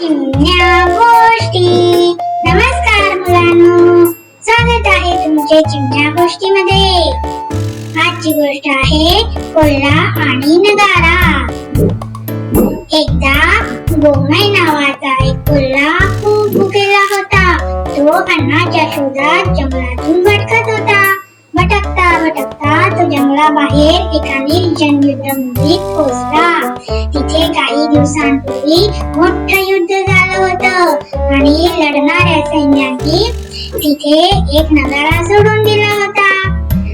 चिमण्या गोष्टी. नमस्कार मुलांनो. स्वागत आहे तुमचे चिमण्या गोष्टीमध्ये. आजची गोष्ट आहे कोल्हा आणि नगारा. एकदा गोमय नावाचा एक कोल्हा खूप भुकेला होता. तो अन्नाच्या शोधात जंगलातून भटकत होता. भटकता भटकता तो जंगलाबाहेर एका निर्जन युद्ध पोहोचला तिथे काही दिवसांपूर्वी मोठं युद्ध झालं होतं. आणि लढणाऱ्या सैन्यांनी तिथे एक नगारा सोडून दिला होता.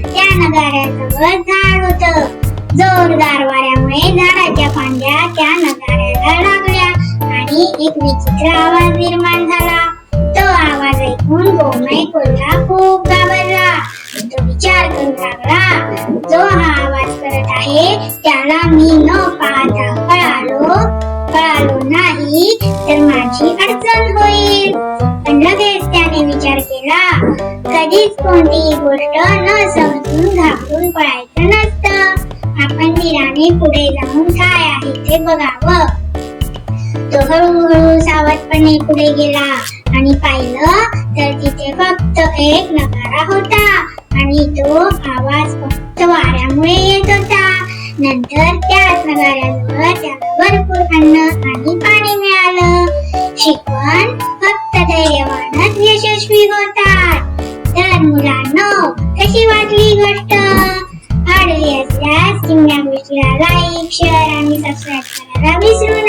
त्या नगाऱ्याजवळ झाड होतं. जोरदार वाऱ्यामुळे झाडाच्या फांद्या त्या नगाऱ्याला लागल्या आणि एक विचित्र आवाज निर्माण झाला. तो आवाज ऐकून गोमय कोल्हा खूप घाबरला. तो विचार करू लागला जो हा आवाज करत आहे त्याला मी न पाहता करा कधीच कोणतीही गोष्ट न समजून घाबरून पळायचं नसतं. आपण धीराने पुढे जाऊन काय आहे ते बघावं. तो हळूहळू सावधपणे पुढे गेला आणि पाहिलं तर तिथे फक्त एक नकारा होता आणि तो आवाज फक्त वाऱ्यामुळे येत होता. नंतर त्याच नगाऱ्याजवळ त्याला भरपूर अन्न आणि पाणी मिळाले. शेवटचा आडवी असल्यास चिमण्या गोष्टीला लाईक शेअर आणि सबस्क्राईब करायला विसरू